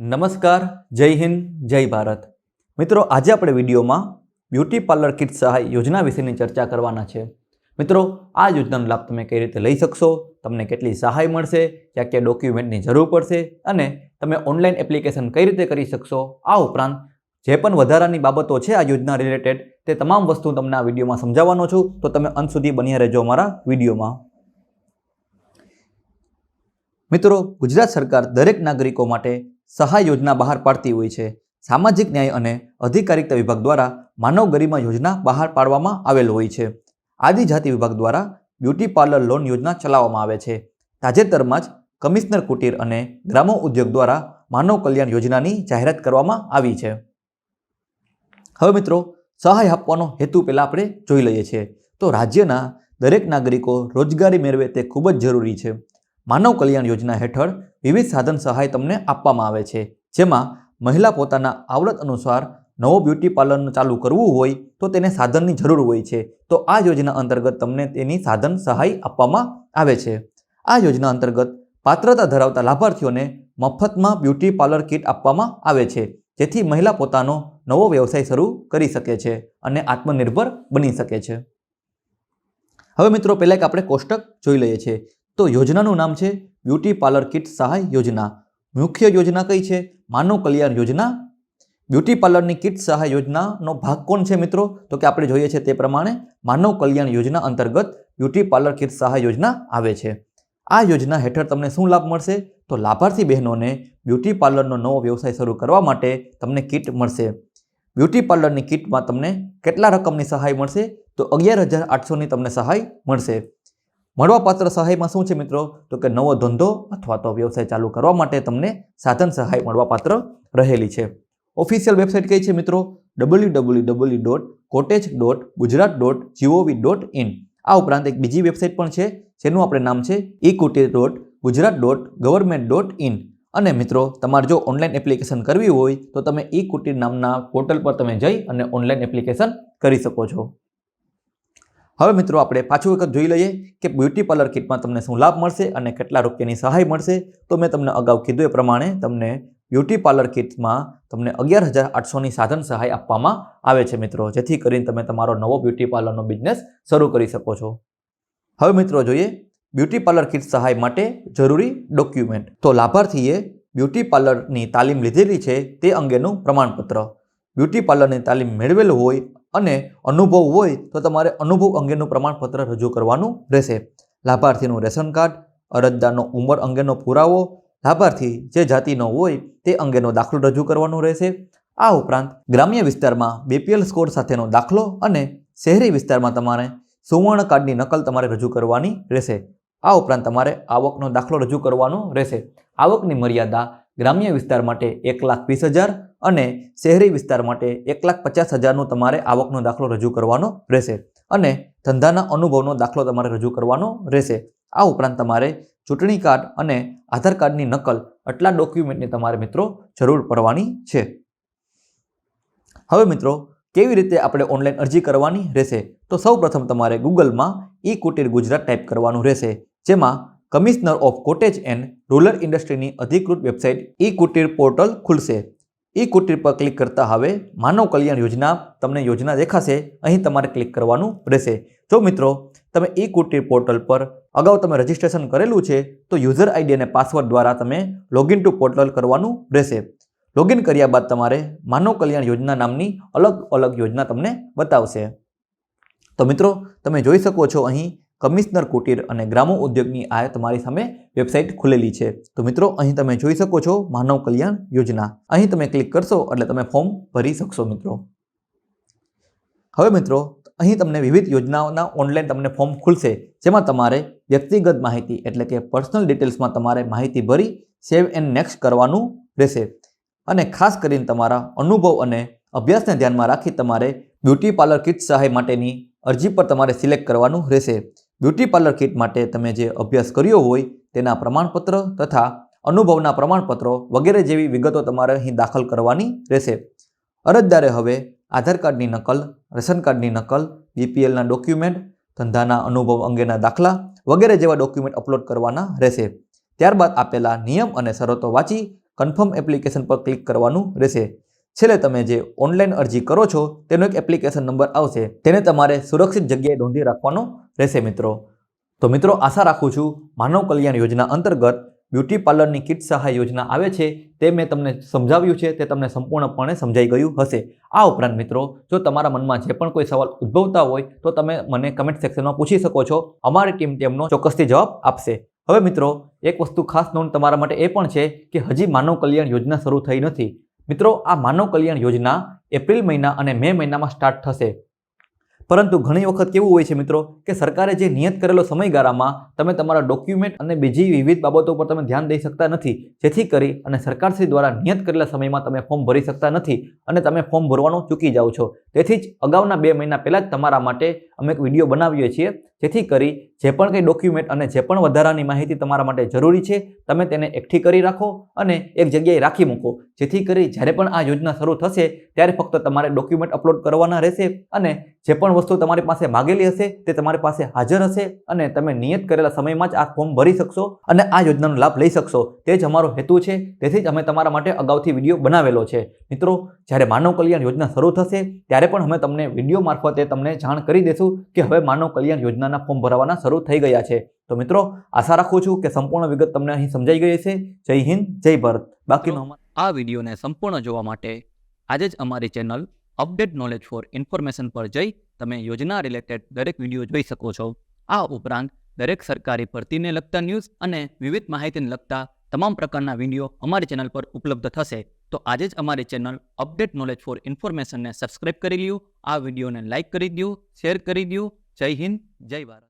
નમસ્કાર, જય હિન્દ, જય ભારત. મિત્રો, આજે આપણે વિડીયોમાં બ્યુટી પાર્લર કિટ સહાય યોજના વિશેની ચર્ચા કરવાના છે. મિત્રો, આ યોજનાનો લાભ તમે કઈ રીતે લઈ શકશો, તમને કેટલી સહાય મળશે, ક્યાં ક્યાં ડોક્યુમેન્ટની જરૂર પડશે અને તમે ઓનલાઈન એપ્લિકેશન કઈ રીતે કરી શકશો, આ ઉપરાંત જે પણ વધારાની બાબતો છે આ યોજના રિલેટેડ, તે તમામ વસ્તુ તમને આ વિડીયોમાં સમજાવવાનો છું. તો તમે અંત સુધી બન્યા રહેજો અમારા વિડીયોમાં. મિત્રો, ગુજરાત સરકાર દરેક નાગરિકો માટે સહાય યોજના બહાર પાડતી હોય છે. સામાજિક ન્યાય અને અધિકારિતા વિભાગ દ્વારા માનવ ગરિમા યોજના બહાર પાડવામાં આવેલ હોય છે. આદિજાતિ વિભાગ દ્વારા બ્યુટી પાર્લર લોન યોજના ચલાવવામાં આવે છે. તાજેતરમાં જ કમિશનર કુટીર અને ગ્રામો ઉદ્યોગ દ્વારા માનવ કલ્યાણ યોજનાની જાહેરાત કરવામાં આવી છે. હવે મિત્રો, સહાય આપવાનો હેતુ પહેલાં આપણે જોઈ લઈએ છીએ. તો રાજ્યના દરેક નાગરિકો રોજગારી મેળવે તે ખૂબ જ જરૂરી છે. માનવ કલ્યાણ યોજના હેઠળ વિવિધ સાધન સહાય તમને આપવામાં આવે છે. જેમાં મહિલા પોતાના આવડત અનુસાર નવો બ્યુટી પાર્લરનું ચાલુ કરવું હોય તો તેને સાધનની જરૂર હોય છે. તો આ યોજના અંતર્ગત તમને તેની સાધન સહાય આપવામાં આવે છે. આ યોજના અંતર્ગત પાત્રતા ધરાવતા લાભાર્થીઓને મફતમાં બ્યુટી પાર્લર કિટ આપવામાં આવે છે. જેથી મહિલા પોતાનો નવો વ્યવસાય શરૂ કરી શકે છે અને આત્મનિર્ભર બની શકે છે. હવે મિત્રો, પહેલાં એક આપણે કોષ્ટક જોઈ લઈએ છીએ. તો યોજનાનું નામ છે બ્યુટી પાર્લર કિટ સહાય યોજના. મુખ્ય યોજના કઈ છે? માનવ કલ્યાણ યોજના. બ્યુટી પાર્લરની કિટ સહાય યોજનાનો ભાગ કોણ છે મિત્રો? તો કે આપણે જોઈએ છે તે પ્રમાણે માનવ કલ્યાણ યોજના અંતર્ગત બ્યુટી પાર્લર કિટ સહાય યોજના આવે છે. આ યોજના હેઠળ તમને શું લાભ મળશે? તો લાભાર્થી બહેનોને બ્યુટી પાર્લરનો નવો વ્યવસાય શરૂ કરવા માટે તમને કિટ મળશે. બ્યુટી પાર્લરની કિટમાં તમને કેટલા રકમની સહાય મળશે? તો અગિયાર હજાર આઠસોની તમને સહાય મળશે. મળવાપાત્ર સહાયમાં શું છે મિત્રો? તો કે નવો ધંધો અથવા તો વ્યવસાય ચાલુ કરવા માટે તમને સાધન સહાય મળવાપાત્ર રહેલી છે. ઓફિશિયલ વેબસાઇટ કઈ છે મિત્રો? W W W dot cottage dot Gujarat dot G O V dot in આ ઉપરાંત એક બીજી વેબસાઇટ પણ છે, જેનું આપણે નામ છે e Kutir dot Gujarat dot government dot in અને મિત્રો, તમારે જો ઓનલાઈન એપ્લિકેશન કરવી હોય, તો તમે ઈ કુટીર નામના પોર્ટલ પર તમે જઈ અને ઓનલાઈન એપ્લિકેશન કરી શકો છો. હવે મિત્રો આપણે પાછું વખત જોઈ લઈએ કે બ્યુટી પાર્લર કિટમાં તમને શું લાભ મળશે અને કેટલા રૂપિયાની સહાય મળશે. તો મેં તમને અગાઉ કીધું એ પ્રમાણે તમને બ્યુટી પાર્લર કિટમાં તમને અગિયાર હજાર આઠસોની સાધન સહાય આપવામાં આવે છે મિત્રો. જેથી કરીને તમે તમારો નવો બ્યુટી પાર્લરનો બિઝનેસ શરૂ કરી શકો છો. હવે મિત્રો જોઈએ બ્યુટી પાર્લર કિટ સહાય માટે જરૂરી ડોક્યુમેન્ટ તો લાભાર્થીએ બ્યુટી પાર્લરની તાલીમ લીધેલી છે તે અંગેનું પ્રમાણપત્ર. બ્યુટી પાર્લરની તાલીમ મેળવેલું હોય અને અનુભવ હોય તો તમારે અનુભવ અંગેનું પ્રમાણપત્ર રજૂ કરવાનું રહેશે. લાભાર્થીનું રેશન કાર્ડ, અરજદારનો ઉંમર અંગેનો પુરાવો, લાભાર્થી જે જાતિનો હોય તે અંગેનો દાખલો રજૂ કરવાનો રહેશે. આ ઉપરાંત ગ્રામ્ય વિસ્તારમાં બીપીએલ સ્કોર સાથેનો દાખલો અને શહેરી વિસ્તારમાં તમારે સુવર્ણ કાર્ડની નકલ તમારે રજૂ કરવાની રહેશે. આ ઉપરાંત તમારે આવકનો દાખલો રજૂ કરવાનો રહેશે. આવકની મર્યાદા ગ્રામ્ય વિસ્તાર માટે એક લાખ વીસ હજાર અને શહેરી વિસ્તાર માટે એક લાખ પચાસ હજારનો તમારે આવકનો દાખલો રજૂ કરવાનો રહેશે અને ધંધાના અનુભવનો દાખલો તમારે રજૂ કરવાનો રહેશે. આ ઉપરાંત તમારે ચૂંટણી કાર્ડ અને આધાર કાર્ડની નકલ આટલા ડોક્યુમેન્ટની તમારે મિત્રો જરૂર પડવાની છે. હવે મિત્રો, કેવી રીતે આપણે ઓનલાઈન અરજી કરવાની રહેશે? તો સૌ પ્રથમ તમારે ગૂગલમાં ઈ કુટીર ગુજરાત ટાઈપ કરવાનું રહેશે, જેમાં commissioner of cottage and rural ઇન્ડસ્ટ્રીની અધિકૃત વેબસાઇટ ઈ કુટીર પોર્ટલ ખુલશે. ઈ કુટીર પર ક્લિક કરતા હવે માનવ કલ્યાણ યોજના તમને યોજના દેખાશે. અહીં તમારે ક્લિક કરવાનું રહેશે. જો મિત્રો, તમે ઈ કુટીર પોર્ટલ પર અગાઉ તમે રજીસ્ટ્રેશન કરેલું છે, તો યુઝર આઈડી અને પાસવર્ડ દ્વારા તમે લોગિન ટુ પોર્ટલ કરવાનું રહેશે. લોગિન કર્યા બાદ તમારે માનવ કલ્યાણ યોજના નામની અલગ અલગ યોજના તમને બતાવશે. તો મિત્રો, તમે જોઈ શકો છો અહીં કમિશનર કુટીર અને ગ્રામો ઉદ્યોગની આ તમારી સામે વેબસાઇટ ખુલેલી છે. તો મિત્રો, અહીં તમે જોઈ શકો છો માનવ કલ્યાણ યોજના. અહીં તમે ક્લિક કરશો એટલે તમે ફોર્મ ભરી શકશો મિત્રો. હવે મિત્રો, અહીં તમને વિવિધ યોજનાઓના ઓનલાઈન તમને ફોર્મ ખુલશે, જેમાં તમારે વ્યક્તિગત માહિતી એટલે કે પર્સનલ ડિટેલ્સમાં તમારે માહિતી ભરી, સેવ એન્ડ નેક્સ્ટ કરવાનું રહેશે. અને ખાસ કરીને તમારા અનુભવ અને અભ્યાસને ધ્યાનમાં રાખી તમારે બ્યુટી પાર્લર કિટ સહાય માટેની અરજી પર તમારે સિલેક્ટ કરવાનું રહેશે. બ્યુટી પાર્લર કિટ માટે તમે જે અભ્યાસ કર્યો હોય તેના પ્રમાણપત્ર તથા અનુભવના પ્રમાણપત્રો વગેરે જેવી વિગતો તમારે અહીં દાખલ કરવાની રહેશે. અરજદારે હવે આધાર કાર્ડની નકલ, રેશન કાર્ડની નકલ, બીપીએલના ડોક્યુમેન્ટ, ધંધાના અનુભવ અંગેના દાખલા વગેરે જેવા ડોક્યુમેન્ટ અપલોડ કરવાના રહેશે. ત્યારબાદ આપેલા નિયમ અને શરતો વાંચી કન્ફર્મ એપ્લિકેશન પર ક્લિક કરવાનું રહેશે. છેલ્લે તમે જે ઓનલાઈન અરજી કરો છો, તેનો એક એપ્લિકેશન નંબર આવશે. તેને તમારે સુરક્ષિત જગ્યાએ નોંધી રાખવાનો રહેશે મિત્રો. તો મિત્રો, આશા રાખું છું માનવ કલ્યાણ યોજના અંતર્ગત બ્યુટી પાર્લરની કિટ સહાય યોજના આવે છે તે મેં તમને સમજાવ્યું છે, તે તમને સંપૂર્ણપણે સમજાઈ ગયું હશે. આ ઉપરાંત મિત્રો, જો તમારા મનમાં જે પણ કોઈ સવાલ ઉદ્ભવતા હોય, તો તમે મને કમેન્ટ સેક્શનમાં પૂછી શકો છો. અમારી ટીમ તેમનો ચોક્કસથી જવાબ આપશે. હવે મિત્રો, એક વસ્તુ ખાસ નોંધ તમારા માટે એ પણ છે કે હજી માનવ કલ્યાણ યોજના શરૂ થઈ નથી. મિત્રો, આ માનવ કલ્યાણ યોજના એપ્રિલ મહિના અને મે મહિનામાં સ્ટાર્ટ થશે. પરંતુ ઘણી વખત કેવું હોય છે મિત્રો કે સરકારે જે નિયત કરેલો સમયગાળામાં તમે તમારા ડોક્યુમેન્ટ અને બીજી વિવિધ બાબતો પર તમે ધ્યાન દઈ શકતા નથી, જેથી કરી અને સરકારશ્રી દ્વારા નિયત કરેલા સમયમાં તમે ફોર્મ ભરી શકતા નથી અને તમે ફોર્મ ભરવાનું ચૂકી જાઓ છો. તેથી જ અગાઉના બે મહિના પહેલાં જ તમારા માટે અમે એક વીડિયો બનાવીએ છીએ જેથી કરી જે પણ કંઈ ડોક્યુમેન્ટ અને જે પણ વધારાની માહિતી તમારા માટે જરૂરી છે, તમે તેને એકઠી કરી રાખો અને એક જગ્યાએ રાખી મૂકો. જેથી કરી જ્યારે પણ આ યોજના શરૂ થશે, ત્યારે ફક્ત તમારે ડોક્યુમેન્ટ અપલોડ કરવાના રહેશે અને જે પણ વસ્તુ તમારી પાસે માગેલી હશે, તે તમારી પાસે હાજર હશે અને તમે નિયત કરેલા સમયમાં જ આ ફોર્મ ભરી શકશો અને આ યોજનાનો લાભ લઈ શકશો. તે જ અમારો હેતુ છે, તેથી જ અમે તમારા માટે અગાઉથી વીડિયો બનાવેલો છે. મિત્રો, જ્યારે માનવ કલ્યાણ યોજના શરૂ થશે, ત્યારે પણ અમે તમને વીડિયો મારફતે તમને જાણ કરી દેશું. કે હવે માનવ કલ્યાણ યોજનાના ફોર્મ ભરવાના શરૂ થઈ ગયા છે. તો મિત્રો, આશા રાખું છું કે સંપૂર્ણ વિગત તમને અહીં સમજાઈ ગઈ છે જય હિન્દ, જય ભારત. બાકીનો આ વિડીયોને સંપૂર્ણ જોવા માટે આજે જ અમારી channel update knowledge for information પર જઈ તમે યોજના રિલેટેડ દરેક વીડિયો જોઈ શકો છો. આ ઉપરાંત દરેક સરકારી ભરતીને લગતા ન્યૂઝ અને વિવિધ માહિતીને લગતા તમામ પ્રકારના વીડિયો અમારી ચેનલ પર ઉપલબ્ધ થશે. તો આજે જ અમારી ચેનલ અપડેટ નોલેજ ફોર ઇન્ફોર્મેશનને સબસ્ક્રાઇબ કરી લ્યો, આ વિડીયોને લાઇક કરી દો શેર કરી દો જય હિન્દ, જય ભારત.